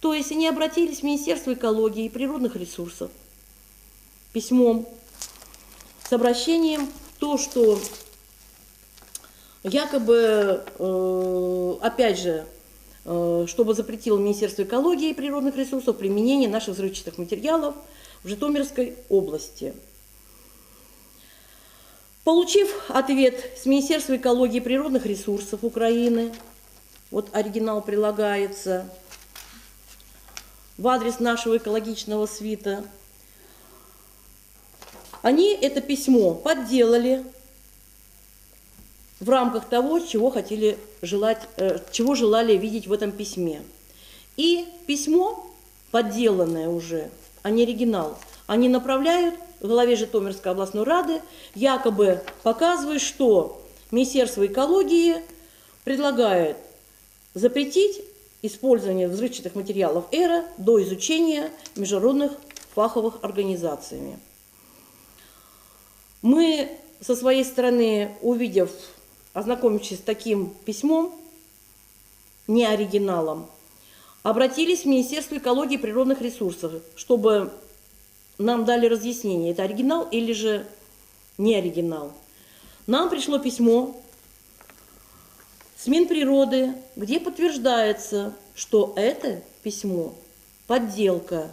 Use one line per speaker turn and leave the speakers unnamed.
То есть они обратились в Министерство экологии и природных ресурсов письмом с обращением то, что якобы, э, опять же, э, чтобы запретило Министерство экологии и природных ресурсов применение наших взрывчатых материалов в Житомирской области. Получив ответ с Министерства экологии и природных ресурсов Украины, вот оригинал прилагается, в адрес нашего экологичного свита, они это письмо подделали в рамках того, чего хотели желать, э, чего желали видеть в этом письме. И письмо, подделанное уже, а не оригинал, они направляют главе Житомирской областной рады, якобы показывая, что Министерство экологии предлагает запретить использование взрывчатых материалов эра до изучения международных фаховых организациями. Мы со своей стороны, увидев, ознакомившись с таким письмом, не оригиналом, обратились в Министерство экологии и природных ресурсов, чтобы нам дали разъяснение, это оригинал или же не оригинал. Нам пришло письмо с Минприроды, где подтверждается, что это письмо подделка